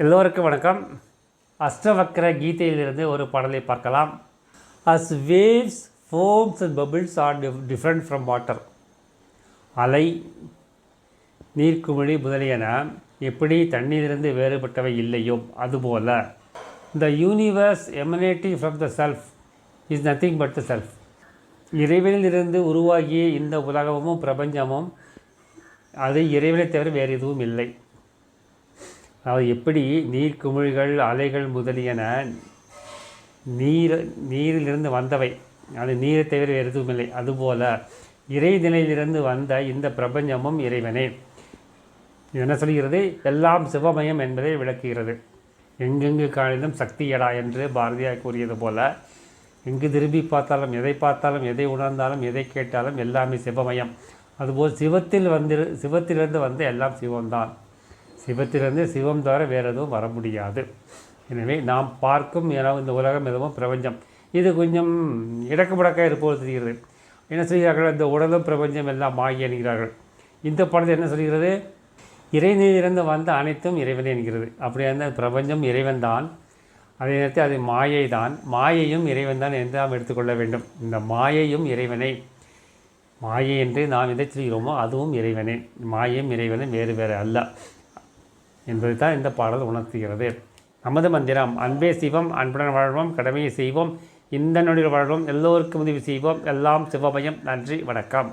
எல்லோருக்கும் வணக்கம். அஷ்டவக்கர கீதையிலிருந்து ஒரு பாடலை பார்க்கலாம். As waves foams and bubbles are different from water அலை நீர்க்குமிழி முதலியன எப்படி தண்ணீரிலிருந்து வேறுபட்டவை இல்லையோ அதுபோல். The universe emanating from the self is nothing but the self இறைவனிலிருந்து உருவாகிய இந்த உலகமும் பிரபஞ்சமும் அது இறைவனை தவிர வேறு எதுவும் இல்லை. அதாவது எப்படி நீர்க்குமிழ்கள் அலைகள் முதலியன நீர் நீரிலிருந்து வந்தவை. அது நீரை தவிர வேறு எதுவும் இல்லை அதுபோல இறைநிலையிலிருந்து வந்த இந்த பிரபஞ்சமும் இறைவனே. என்ன சொல்கிறது? எல்லாம் சிவமயம் என்பதை விளக்குகிறது. எங்கெங்கு காணிலும் சக்தியடா என்று பாரதியார் கூறியது போல எங்கு திரும்பி பார்த்தாலும் எதை பார்த்தாலும் எதை உணர்ந்தாலும் எதை கேட்டாலும் எல்லாமே சிவமயம். அதுபோல் சிவத்தில் வந்து சிவத்திலிருந்து வந்து எல்லாம் சிவம்தான். சிவத்திலிருந்து சிவம் தவிர வேறு எதுவும் வர முடியாது. எனவே நாம் பார்க்கும் எனவும் இந்த உலகம் எதுவும் பிரபஞ்சம். இது கொஞ்சம் இடக்கு முடக்க இருப்போது தெரிகிறது. என்ன செய்கிறார்கள் இந்த உடலும் பிரபஞ்சம் எல்லாம் மாகி என்கிறார்கள். இந்த படத்தில் என்ன சொல்கிறது? இறைநிலிருந்து வந்த அனைத்தும் இறைவனே என்கிறது. அப்படி அந்த பிரபஞ்சம் இறைவன் தான். அதே நேரத்தில் அது மாயை தான். மாயையும் இறைவன் தான் என்று நாம் எடுத்துக்கொள்ள வேண்டும். இந்த மாயையும் இறைவனை. மாயை என்று நாம் எதை சொல்கிறோமோ அதுவும் இறைவனே. மாயையும் இறைவனும் வேறு வேறு அல்ல. என்பதை தான் இந்த பாடல் உணர்த்துகிறது. நமது மந்திரம் அன்பே சிவம் அன்புடன் வாழ்வோம் கடமையை செய்வோம் இந்த நொடியில் வாழ்வோம் எல்லோருக்கும் உதவி செய்வோம் எல்லாம் சிவமயம். நன்றி வணக்கம்.